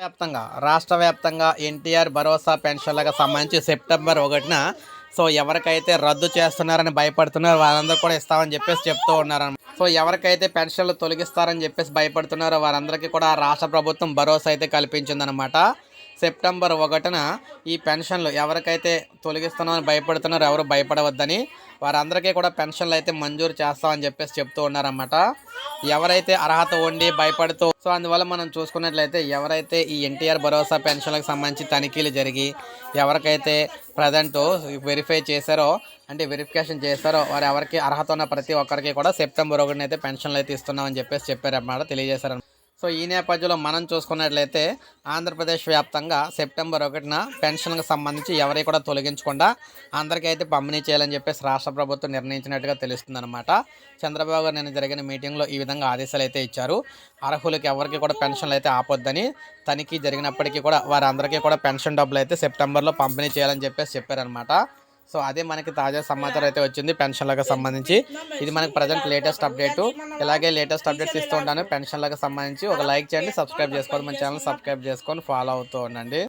వ్యాప్తంగా రాష్ట్ర వ్యాప్తంగా ఎన్టీఆర్ భరోసా పెన్షన్లకు సంబంధించి సెప్టెంబర్ ఒకటిన సో ఎవరికైతే రద్దు చేస్తున్నారని భయపడుతున్నారో వాళ్ళందరూ కూడా ఇస్తామని చెప్పేసి చెప్తూ ఉన్నారని సో ఎవరికైతే పెన్షన్లు తొలగిస్తారని చెప్పేసి భయపడుతున్నారో వారందరికీ కూడా రాష్ట్ర ప్రభుత్వం భరోసా అయితే కల్పించిందనమాట సెప్టెంబర్ ఒకటిన ఈ పెన్షన్లు ఎవరికైతే తొలగిస్తున్నామని భయపడుతున్నారో ఎవరు భయపడవద్దని వారందరికీ కూడా పెన్షన్లు అయితే మంజూరు చేస్తామని చెప్పేసి చెప్తూ ఉన్నారన్నమాట. ఎవరైతే అర్హత ఉండి భయపడుతూ సో అందువల్ల మనం చూసుకున్నట్లయితే ఎవరైతే ఈ ఎన్టీఆర్ భరోసా పెన్షన్లకు సంబంధించి తనిఖీలు జరిగి ఎవరికైతే ప్రజెంట్ వెరిఫై చేశారో అంటే వెరిఫికేషన్ చేశారో వారు ఎవరికి అర్హత ఉన్న ప్రతి ఒక్కరికి కూడా సెప్టెంబర్ ఒకటినైతే అయితే పెన్షన్లు అయితే ఇస్తున్నామని చెప్పేసి చెప్పారన్నమాట తెలియజేశారు సో ఈ నేపథ్యంలో మనం చూసుకున్నట్లయితే ఆంధ్రప్రదేశ్ వ్యాప్తంగా సెప్టెంబర్ ఒకటిన పెన్షన్కి సంబంధించి ఎవరి కూడా తొలగించకుండా అందరికీ అయితే పంపిణీ చేయాలని చెప్పేసి రాష్ట్ర ప్రభుత్వం నిర్ణయించినట్టుగా తెలుస్తుందన్నమాట. చంద్రబాబు గారు నిన్న జరిగిన మీటింగ్లో ఈ విధంగా ఆదేశాలు అయితే ఇచ్చారు. అర్హులకు ఎవరికి కూడా పెన్షన్లు అయితే ఆపొద్దని తనిఖీ జరిగినప్పటికీ కూడా వారందరికీ కూడా పెన్షన్ డబ్బులు అయితే సెప్టెంబర్లో పంపిణీ చేయాలని చెప్పేసి చెప్పారనమాట సో అదే మనకి తాజా సమాచారం అయితే వచ్చింది పెన్షన్లకు సంబంధించి. ఇది మనకి ప్రజెంట్ లేటెస్ట్ అప్డేట్ ఇలాగే లేటెస్ట్ అప్డేట్స్ ఇస్తూ ఉంటాను. పెన్షన్లకు సంబంధించి ఒక లైక్ చేయండి సబ్స్క్రైబ్ చేసుకోండి మన ఛానల్ సబ్స్క్రైబ్ చేసుకొని ఫాలో అవుతూ ఉండండి.